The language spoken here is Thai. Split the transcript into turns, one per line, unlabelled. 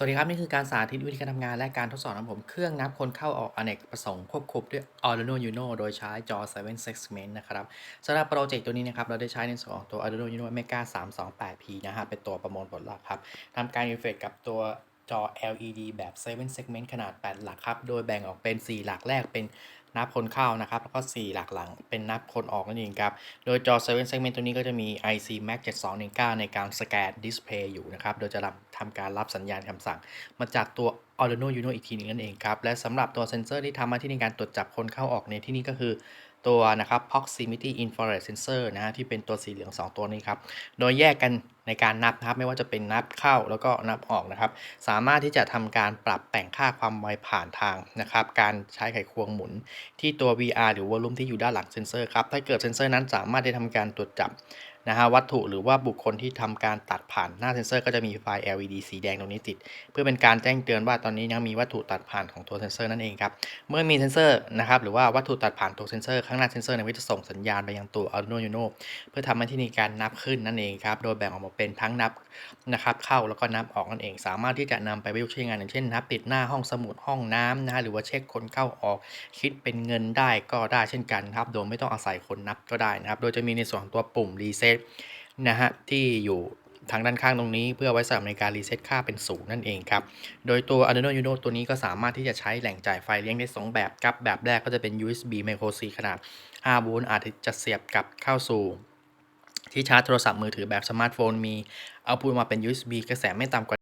สวัสดีครับ นี่คือการสาธิตวิธีการทำงานและการทดสอบของผมเครื่องนับคนเข้าออกอเนกประสงค์ควบคุมด้วย Arduino Uno โดยใช้จอ 7 segment นะครับสำหรับโปรเจกต์ตัวนี้นะครับ เราได้ใช้ในส่วนของตัว Arduino Uno Mega 328P นะฮะเป็นตัวประมวลผลหลักครับทำการอินเฟกกับตัวจอ LED แบบ 7 segment ขนาด 8 หลักครับ โดยแบ่งออกเป็น 4 หลักแรกเป็น นับคนเข้านะครับ แล้วก็ 4 หลักหลังเป็นนับคนออกนั่นเองครับ โดยจอ 7 segment ตัวนี้ก็จะมี IC Mac 7219 ในการสแกนดิสเพย์อยู่นะครับ โดยจะทำการรับสัญญาณคำสั่ง มาจากตัว Arduino Uno อีกทีนึงนั่นเองครับ และสำหรับตัวเซนเซอร์ที่ทำหน้าที่ในการตรวจจับคนเข้าออกในที่นี้ก็คือตัวนะครับ Proximity Infrared Sensor นะฮะที่เป็นตัวสีเหลือง 2 ตัวนี้ครับ โดยแยกกัน ในการนับนะครับ ไม่ว่าจะเป็นนับเข้าแล้วก็นับออกนะครับ สามารถที่จะทำการปรับแต่งค่าความไวผ่านทางนะครับ การใช้ไขควงหมุน ที่ตัว VR หรือวอลลุ่มที่อยู่ด้านหลังเซนเซอร์ครับ ถ้าเกิดเซนเซอร์นั้นสามารถได้ทำการตรวจจับนะฮะวัตถุหรือว่าบุคคลที่ทำการตัดผ่านหน้าเซนเซอร์ก็จะมีไฟ LED สีแดงตรงนี้ติด เพื่อเป็นการแจ้งเตือนว่าตอนนี้ยังมีวัตถุตัดผ่านของตัวเซนเซอร์นั่นเองครับ เมื่อมีเซนเซอร์นะครับหรือว่าวัตถุตัดผ่านตัวเซนเซอร์ข้างหน้าเซนเซอร์เนี่ยก็จะส่งสัญญาณไปยังตัว Arduino Uno เพื่อทำหน้าที่ในการนับขึ้นนั่นเองครับ โดยแบ่งออกมาเป็นทั้งนับนะครับเข้าแล้วก็นับออกนั่นเอง สามารถที่จะนำไปประยุกต์ใช้งานอย่างเช่นนับติดหน้าห้องสมุดห้องน้ำนะฮะหรือว่าเช็คคนเข้าออก คิดเป็นเงินได้ก็ได้เช่นกันครับ โดยไม่ต้องอาศัยคนนับก็ได้นะครับ โดยจะมีในส่วนตัวปุ่มรีเซ็ตนะฮะที่อยู่ทางด้านข้างตรงนี้เพื่อไว้สำหรับในการรีเซ็ตค่าเป็นศูนย์นั่นเองครับ โดยตัว Arduino Uno ตัวนี้ก็สามารถที่จะใช้แหล่งจ่ายไฟเลี้ยงได้ 2 แบบครับ แบบแรกก็จะเป็น USB Micro C ขนาด5โวลต์อาจจะเสียบกับเข้าสู่ ที่ชาร์จโทรศัพท์มือถือแบบสมาร์ทโฟนมีเอาพูดมาเป็น USB กระแสไม่ต่ำกว่า